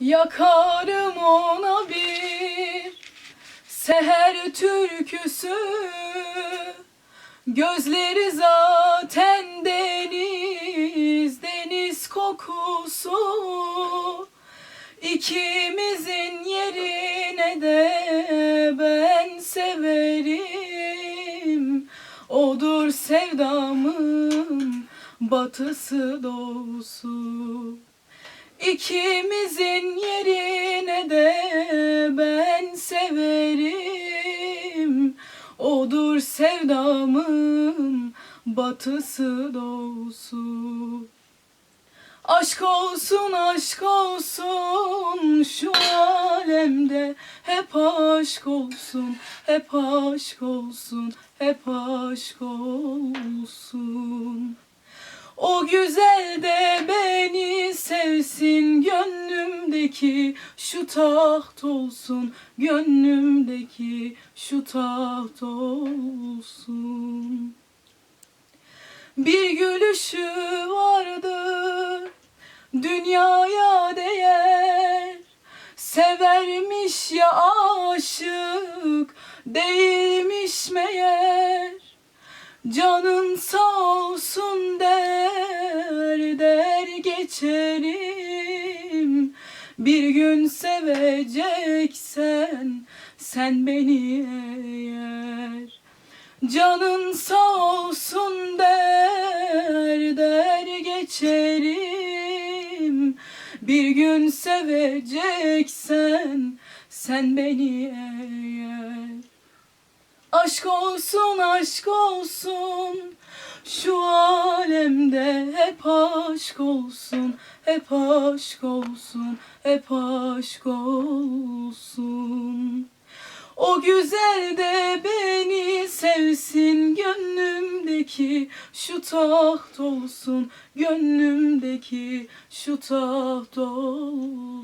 Yakarım ona bir seher türküsü. Gözleri zaten deniz, deniz kokusu. İkimizin yerine de ben severim. Odur sevdamın batısı doğusu İkimizin yerine de ben severim. Odur sevdamın batısı doğusu. Aşk olsun aşk olsun şu alemde Hep aşk olsun hep aşk olsun hep aşk olsun. O güzel de beni sevsin gönlümdeki şu taht olsun gönlümdeki şu taht olsun. Bir gülüşü vardı dünyaya değer. Severmiş ya aşık değilmiş meğer. Canın sağ olsun der Bir gün seveceksen sen beni eğer. Canın sağ olsun der der geçerim. Bir gün seveceksen sen beni eğer. Aşk olsun aşk olsun şu alemde aşk olsun hep aşk olsun hep aşk olsun. O güzel de beni sevsin gönlümdeki şu taht olsun gönlümdeki şu taht olsun